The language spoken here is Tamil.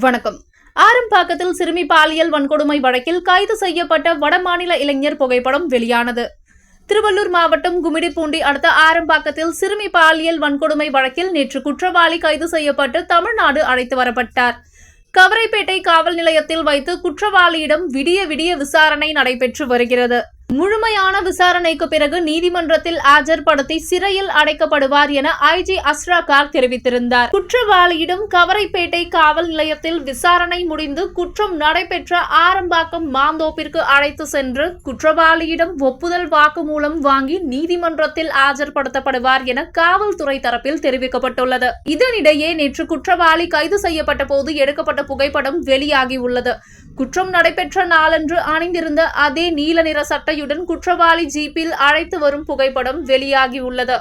வணக்கம். ஆரம்பாக்கத்தில் சிறுமி பாலியல் வன்கொடுமை வழக்கில் கைது செய்யப்பட்ட வடமாநில இளைஞர் புகைப்படம் வெளியானது. திருவள்ளூர் மாவட்டம் கும்மிடிப்பூண்டி அடுத்த ஆரம்பாக்கத்தில் சிறுமி பாலியல் வன்கொடுமை வழக்கில் நேற்று குற்றவாளி கைது செய்யப்பட்டு தமிழ்நாடு அழைத்து வரப்பட்டார். கவரைப்பேட்டை காவல் நிலையத்தில் வைத்து குற்றவாளியிடம் விடிய விடிய விசாரணை நடைபெற்று வருகிறது. முழுமையான விசாரணைக்கு பிறகு நீதிமன்றத்தில் ஆஜர்படுத்தி சிறையில் அடைக்கப்படுவார் என ஐஜி அஸ்ரா கார் தெரிவித்திருந்தார். குற்றவாளியிடம் கவரைப்பேட்டை காவல் நிலையத்தில் விசாரணை முடிந்து குற்றம் நடைபெற்ற ஆரம்பாக்கம் மாந்தோப்பிற்கு அழைத்து சென்று குற்றவாளியிடம் ஒப்புதல் வாக்குமூலம் வாங்கி நீதிமன்றத்தில் ஆஜர்படுத்தப்படுவார் என காவல்துறை தரப்பில் தெரிவிக்கப்பட்டுள்ளது. இதனிடையே நேற்று குற்றவாளி கைது செய்யப்பட்ட போது எடுக்கப்பட்ட புகைப்படம் வெளியாகியுள்ளது. குற்றம் நடைபெற்ற நாளன்று அணிந்திருந்த அதே நீல நிற சட்டையுடன் குற்றவாளி ஜீப்பில் அழைத்து வரும் புகைப்படம் வெளியாகியுள்ளது.